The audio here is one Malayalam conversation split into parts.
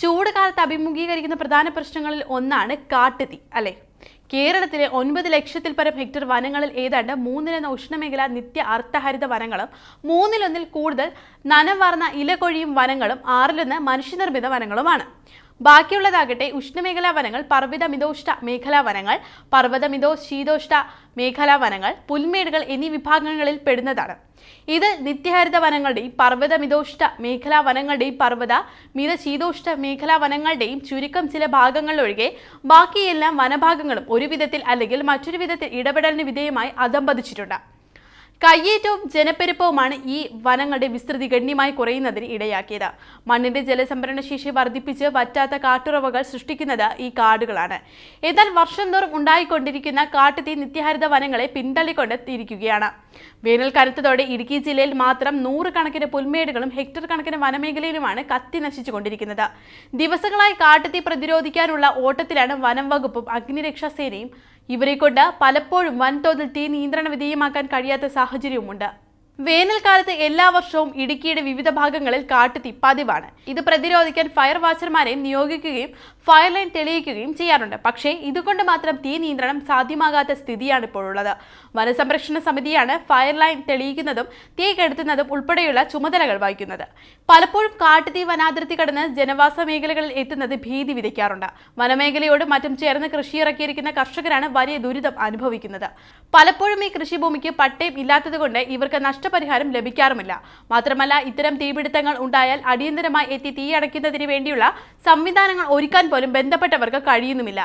ചൂട് കാലത്ത് അഭിമുഖീകരിക്കുന്ന പ്രധാന പ്രശ്നങ്ങളിൽ ഒന്നാണ് കാട്ടുതീ അല്ലേ? കേരളത്തിലെ ഒൻപത് ലക്ഷത്തിൽ പരം ഹെക്ടർ വനങ്ങളിൽ ഏതാണ്ട് മൂന്നിലെന്ന ഉഷ്ണമേഖല നിത്യ അർത്ഥഹരിത വനങ്ങളും മൂന്നിലൊന്നിൽ കൂടുതൽ നനവാർന്ന ഇലകൊഴിയും വനങ്ങളും ആറിലൊന്ന് മനുഷ്യനിർമ്മിത വനങ്ങളുമാണ്. ബാക്കിയുള്ളതാകട്ടെ ഉഷ്ണമേഖലാ വനങ്ങൾ പർവത മിതോഷ്ട മേഖലാ വനങ്ങൾ പർവത മിതോ മേഖലാ വനങ്ങൾ പുൽമേടുകൾ എന്നീ വിഭാഗങ്ങളിൽ പെടുന്നതാണ്. ഇത് നിത്യഹരിത വനങ്ങളുടെയും പർവത മിതോഷ്ട മേഖലാ വനങ്ങളുടെയും പർവത മിത ശീതോഷ്ട മേഖലാ വനങ്ങളുടെയും ചുരുക്കം ചില ഭാഗങ്ങളിലൊഴികെ ബാക്കിയെല്ലാം വനഭാഗങ്ങളും ഒരു വിധത്തിൽ അല്ലെങ്കിൽ മറ്റൊരു വിധത്തിൽ ഇടപെടലിന് വിധേയമായി അധംപതിച്ചിട്ടുണ്ട് കയ്യേറ്റവും ജനപ്പെരുപ്പവുമാണ് ഈ വനങ്ങളുടെ വിസ്തൃതി ഗണ്യമായി കുറയുന്നതിന് ഇടയാക്കിയത്. മണ്ണിന്റെ ജലസംഭരണ ശേഷി വർദ്ധിപ്പിച്ച് വറ്റാത്ത കാട്ടുറവകൾ സൃഷ്ടിക്കുന്നത് ഈ കാടുകളാണ്. എന്നാൽ വർഷം തോറും ഉണ്ടായിക്കൊണ്ടിരിക്കുന്ന കാട്ടുതീ നിത്യഹരിത വനങ്ങളെ പിന്തള്ളിക്കൊണ്ട് തിരിക്കുകയാണ്. വേനൽ കനത്തതോടെ ഇടുക്കി ജില്ലയിൽ മാത്രം നൂറുകണക്കിന് പുൽമേടുകളും ഹെക്ടർ കണക്കിന് വനമേഖലയിലുമാണ് കത്തി നശിച്ചുകൊണ്ടിരിക്കുന്നത്. ദിവസങ്ങളായി കാട്ടുതീ പ്രതിരോധിക്കാനുള്ള ഓട്ടത്തിലാണ് വനം വകുപ്പും അഗ്നിരക്ഷാ സേനയും ഇവരെ കൊണ്ട് പലപ്പോഴും വൻതോതിൽ തീ നിയന്ത്രണ വിധേയമാക്കാൻ കഴിയാത്ത സാഹചര്യവുമുണ്ട്. വേനൽക്കാലത്ത് എല്ലാ വർഷവും ഇടുക്കിയുടെ വിവിധ ഭാഗങ്ങളിൽ കാട്ടുതീ പതിവാണ് ഇത് പ്രതിരോധിക്കാൻ ഫയർ വാച്ചർമാരെ നിയോഗിക്കുകയും ഫയർ ലൈൻ തെളിയിക്കുകയും ചെയ്യാറുണ്ട്. പക്ഷേ ഇതുകൊണ്ട് മാത്രം തീ നിയന്ത്രണം സാധ്യമാകാത്ത സ്ഥിതിയാണ് ഇപ്പോഴുള്ളത്. വനസംരക്ഷണ സമിതിയാണ് ഫയർ ലൈൻ തെളിയിക്കുന്നതും തീ കെടുത്തുന്നതും ഉൾപ്പെടെയുള്ള ചുമതലകൾ വഹിക്കുന്നത്. പലപ്പോഴും കാട്ടുതീ വനാതിർത്തി കടന്ന് ജനവാസ മേഖലകളിൽ എത്തുന്നത് ഭീതി വിതയ്ക്കാറുണ്ട്. വനമേഖലയോട് മറ്റും ചേർന്ന് കൃഷി ഇറക്കിയിരിക്കുന്ന കർഷകരാണ് വലിയ ദുരിതം അനുഭവിക്കുന്നത്. പലപ്പോഴും ഈ കൃഷിഭൂമിക്ക് പട്ടയം ഇല്ലാത്തതുകൊണ്ട് ഇവർക്ക് നഷ്ടപരിഹാരം ലഭിക്കാറുമില്ല. മാത്രമല്ല ഇത്തരം തീപിടുത്തങ്ങൾ ഉണ്ടായാൽ അടിയന്തരമായി എത്തി തീയടയ്ക്കുന്നതിന് വേണ്ടിയുള്ള സംവിധാനങ്ങൾ ഒരുക്കാൻ പോലും ബന്ധപ്പെട്ടവർക്ക് കഴിയുന്നുമില്ല.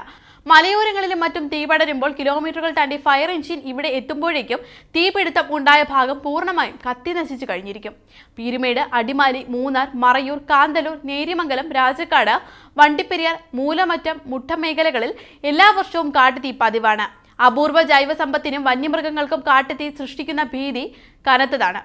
മലയോരങ്ങളിലും മറ്റും തീ പടരുമ്പോൾ കിലോമീറ്ററുകൾ താണ്ടി ഫയർ എഞ്ചിൻ ഇവിടെ എത്തുമ്പോഴേക്കും തീപിടുത്തം ഉണ്ടായ ഭാഗം പൂർണമായും കത്തി നശിച്ചു കഴിഞ്ഞിരിക്കും. പീരുമേട് അടിമാലി മൂന്നാർ മറയൂർ കാന്തലൂർ നേര്യമംഗലം രാജക്കാട് വണ്ടിപ്പെരിയാർ മൂലമറ്റം മുട്ടം മേഖലകളിൽ എല്ലാ വർഷവും കാട്ടുതീ പതിവാണ്. അപൂർവ ജൈവ സമ്പത്തിനും വന്യമൃഗങ്ങൾക്കും കാട്ടുതീ സൃഷ്ടിക്കുന്ന ഭീതി കനത്തതാണ്.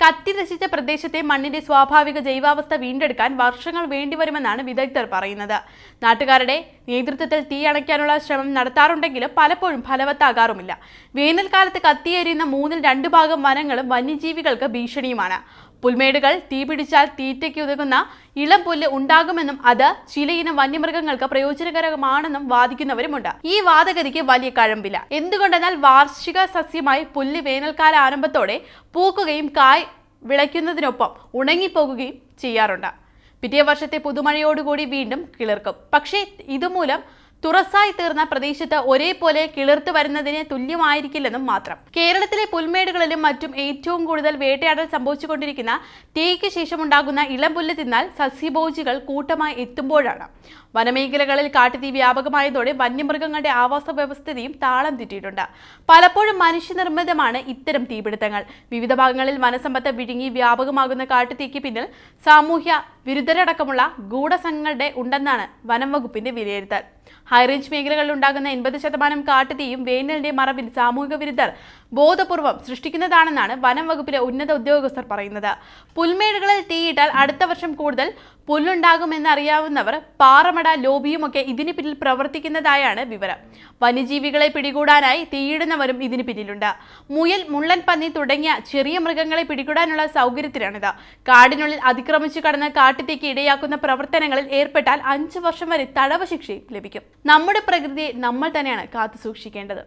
കത്തി നശിച്ച പ്രദേശത്തെ മണ്ണിന്റെ സ്വാഭാവിക ജൈവാവസ്ഥ വീണ്ടെടുക്കാൻ വർഷങ്ങൾ വേണ്ടിവരുമെന്നാണ് വിദഗ്ധർ പറയുന്നത്. നാട്ടുകാരുടെ നേതൃത്വത്തിൽ തീ അണയ്ക്കാനുള്ള ശ്രമം നടത്താറുണ്ടെങ്കിലും പലപ്പോഴും ഫലവത്താകാറുമില്ല. വേനൽക്കാലത്ത് കത്തിയേരിയുന്ന മൂന്നിൽ രണ്ടു ഭാഗം വനങ്ങളും വന്യജീവികൾക്ക് ഭീഷണിയുമാണ്. പുൽമേടുകൾ തീപിടിച്ചാൽ തീറ്റയ്ക്ക് ഉതകുന്ന ഇളം പുല്ല് ഉണ്ടാകുമെന്നും അത് ചിലയിനം വന്യമൃഗങ്ങൾക്ക് പ്രയോജനകരമാണെന്നും വാദിക്കുന്നവരുമുണ്ട്. ഈ വാദഗതിക്ക് വലിയ കഴമ്പില്ല. എന്തുകൊണ്ടെന്നാൽ വാർഷിക സസ്യമായി പുല്ല് വേനൽക്കാല ആരംഭത്തോടെ പൂക്കുകയും കായ് വിളയ്ക്കുന്നതിനൊപ്പം ഉണങ്ങിപ്പോകുകയും ചെയ്യാറുണ്ട്. പിറ്റേ വർഷത്തെ പുതുമഴയോടുകൂടി വീണ്ടും കിളിർക്കും. പക്ഷേ ഇതുമൂലം തുറസായി തീർന്ന പ്രദേശത്ത് ഒരേപോലെ കിളിർത്തു വരുന്നതിന് തുല്യമായിരിക്കില്ലെന്നും മാത്രം. കേരളത്തിലെ പുൽമേടുകളിലും മറ്റും ഏറ്റവും കൂടുതൽ വേട്ടയാടൽ സംഭവിച്ചുകൊണ്ടിരിക്കുന്ന തീയ്ക്ക് ശേഷമുണ്ടാകുന്ന ഇളം പുല്ല് തിന്നാൽ സസ്യഭോജികൾ കൂട്ടമായി എത്തുമ്പോഴാണ്. വനമേഖലകളിൽ കാട്ടുതീ വ്യാപകമായതോടെ വന്യമൃഗങ്ങളുടെ ആവാസ വ്യവസ്ഥിതിയും താളം തെറ്റിയിട്ടുണ്ട്. പലപ്പോഴും മനുഷ്യനിർമ്മിതമാണ് ഇത്തരം തീപിടുത്തങ്ങൾ. വിവിധ ഭാഗങ്ങളിൽ വനസമ്പത്ത് വിഴുങ്ങി വ്യാപകമാകുന്ന കാട്ടുതീക്ക് പിന്നിൽ സാമൂഹ്യ വിരുദ്ധരടക്കമുള്ള ഗൂഢസംഘങ്ങളുടെ ഉണ്ടെന്നാണ് വനം വകുപ്പിന്റെ വിലയിരുത്തൽ. ഹൈറേഞ്ച് മേഖലകളിൽ ഉണ്ടാകുന്ന എൺപത് ശതമാനം കാട്ടുതീയും വേനലിന്റെ മറവിൽ സാമൂഹിക വിരുദ്ധർ ബോധപൂർവം സൃഷ്ടിക്കുന്നതാണെന്നാണ് വനം വകുപ്പിലെ ഉന്നത ഉദ്യോഗസ്ഥർ പറയുന്നത്. പുൽമേടുകളിൽ തീയിട്ടാൽ അടുത്ത വർഷം കൂടുതൽ പുല്ലുണ്ടാകുമെന്നറിയാവുന്നവർ പാറമട ലോബിയുമൊക്കെ ഇതിന് പിന്നിൽ പ്രവർത്തിക്കുന്നതായാണ് വിവരം. വന്യജീവികളെ പിടികൂടാനായി തീയിടുന്നവരും ഇതിന് പിന്നിലുണ്ട്. മുയൽ മുള്ളൻ പന്നി തുടങ്ങിയ ചെറിയ മൃഗങ്ങളെ പിടികൂടാനുള്ള സൗകര്യത്തിലാണിത് കാടിനുള്ളിൽ അതിക്രമിച്ചു കടന്ന കടന്ന് കാട്ടുതീക്ക് ഇടയാക്കുന്ന പ്രവർത്തനങ്ങളിൽ ഏർപ്പെട്ടാൽ അഞ്ചു വർഷം വരെ തടവ് ശിക്ഷയും ലഭിക്കും. നമ്മുടെ പ്രകൃതിയെ നമ്മൾ തന്നെയാണ് കാത്തു സൂക്ഷിക്കേണ്ടത്.